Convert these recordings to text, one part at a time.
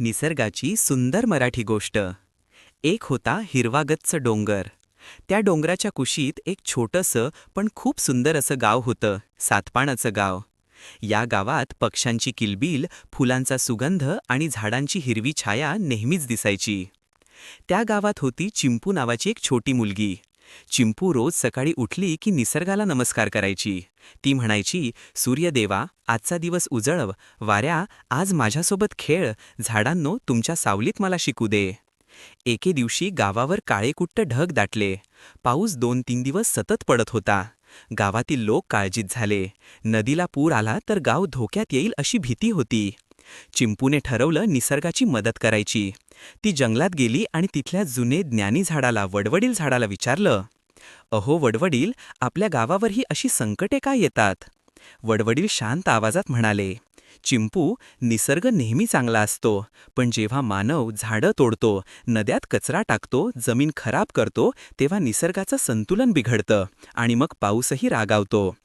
निसर्गाची सुंदर मराठी गोष्ट. एक होता हिरवागच्च डोंगर. त्या डोंगराच्या कुशीत एक छोटंसं पण खूप सुंदर असं गाव होतं सातपाणाचं गाव. या गावात पक्ष्यांची किलबिल फुलांचा सुगंध आणि झाडांची हिरवी छाया नेहमीच दिसायची. त्या गावात होती चिंपू नावाची एक छोटी मुलगी. चिंपू रोज सकाळी उठली की निसर्गाला नमस्कार करायची. ती म्हणायची सूर्यदेवा आजचा दिवस उजळव. वाऱ्या आज माझ्यासोबत खेळ. झाडांनो तुमच्या सावलीत मला शिकू दे. एके दिवशी गावावर काळेकुट्ट ढग दाटले. पाऊस दोन तीन दिवस सतत पडत होता. गावातील लोक काळजीत झाले. नदीला पूर आला तर गाव धोक्यात येईल अशी भीती होती. चिंपूने ठरवलं निसर्गाची मदत करायची. ती जंगलात गेली आणि तिथल्या जुने ज्ञानी झाडाला वडवडील झाडाला विचारलं अहो वडवडील आपल्या गावावर ही अशी संकटे का येतात? वडवडील शांत आवाजात म्हणाले चिंपू निसर्ग नेहमी चांगला असतो पण जेव्हा मानव झाडं तोडतो नद्यात कचरा टाकतो जमीन खराब करतो तेव्हा निसर्गाचं संतुलन बिघडतं आणि मग पाऊसही रागावतो.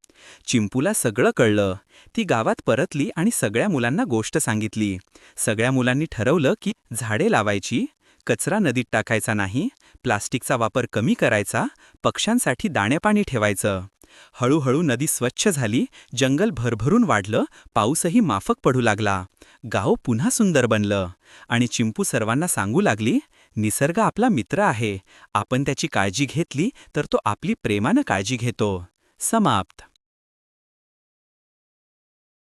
चिंपूला सगळं कळलं. ती गावात परतली आणि सगळ्या मुलांना गोष्ट सांगितली. सगळ्या मुलांनी ठरवलं की झाडे लावायची कचरा नदीत टाकायचा नाही प्लास्टिकचा वापर कमी करायचा पक्ष्यांसाठी दाणेपाणी ठेवायचं. हळूहळू नदी स्वच्छ झाली जंगल भरभरून वाढलं पाऊसही माफक पडू लागला. गाव पुन्हा सुंदर बनलं. आणि चिंपू सर्वांना सांगू लागली निसर्ग आपला मित्र आहे. आपण त्याची काळजी घेतली तर तो आपली प्रेमानं काळजी घेतो. समाप्त.